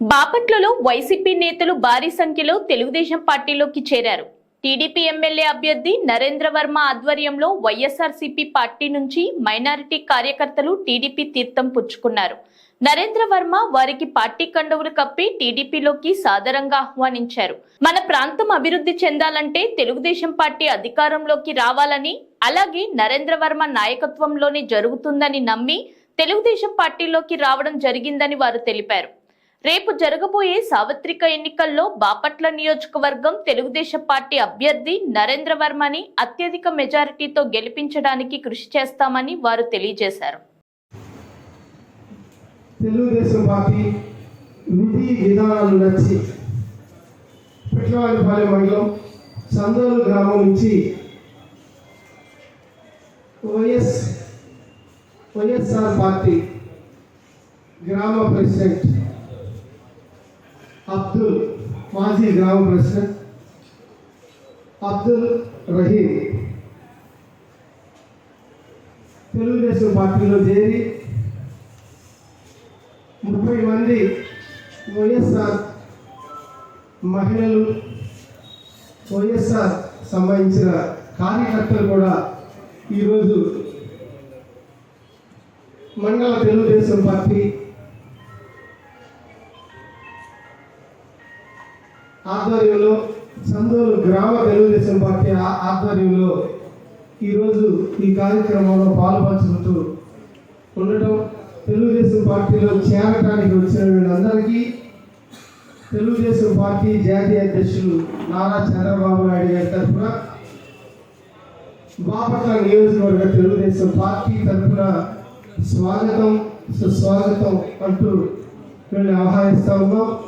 బాపట్లలో వైసీపీ నేతలు భారీ సంఖ్యలో తెలుగుదేశం పార్టీలోకి చేరారు. టీడీపీ ఎమ్మెల్యే అభ్యర్థి నరేంద్ర వర్మ ఆధ్వర్యంలో వైఎస్ఆర్సీపీ పార్టీ నుంచి మైనారిటీ కార్యకర్తలు టీడీపీ తీర్థం పుచ్చుకున్నారు. నరేంద్ర వర్మ వారికి పార్టీ కండవులు కప్పి టీడీపీలోకి సాదరంగా ఆహ్వానించారు. మన ప్రాంతం అభివృద్ధి చెందాలంటే తెలుగుదేశం పార్టీ అధికారంలోకి రావాలని అలాగే నరేంద్ర వర్మ నాయకత్వంలోనే జరుగుతుందని నమ్మి తెలుగుదేశం పార్టీలోకి రావడం జరిగిందని వారు తెలిపారు. రేపు జరగబోయే సార్వత్రిక ఎన్నికల్లో బాపట్ల నియోజకవర్గం తెలుగుదేశం పార్టీ అభ్యర్థి నరేంద్ర వర్మని అత్యధిక మెజారిటీతో గెలిపించడానికి కృషి చేస్తామని వారు తెలియజేశారు. తెలుగుదేశం పార్టీ విధి విధానాలు నచ్చి పిట్లవారిపాలెం మండలం సందోలు గ్రామం నుంచి వైఎస్ వైఎస్ఆర్ పార్టీ గ్రామ ప్రెసిడెంట్ అబ్దుల్ మాజీ గ్రామ ప్రెసిడెంట్ అబ్దుల్ రహీం. తెలుగుదేశం పార్టీలో చేరి ముప్పై మంది వైఎస్ఆర్ మహిళలు వైఎస్ఆర్ సంబంధించిన కార్యకర్తలు కూడా ఈరోజు మండల తెలుగుదేశం పార్టీ ఆధ్వర్యంలో సందూరు గ్రామ తెలుగుదేశం పార్టీ ఆ- ఆధ్వర్యంలో ఈరోజు ఈ కార్యక్రమంలో పాల్పంచుకుంటూ ఉండటం తెలుగుదేశం పార్టీలో చేరటానికి వచ్చిన వీళ్ళందరికీ తెలుగుదేశం పార్టీ జాతీయ అధ్యక్షులు నారా చంద్రబాబు నాయుడు గారి తరఫున బాపట్ల నియోజకవర్గ తెలుగుదేశం పార్టీ తరఫున స్వాగతం సుస్వాగతం అంటూ వీళ్ళని ఆహ్వానిస్తా ఉన్నాం.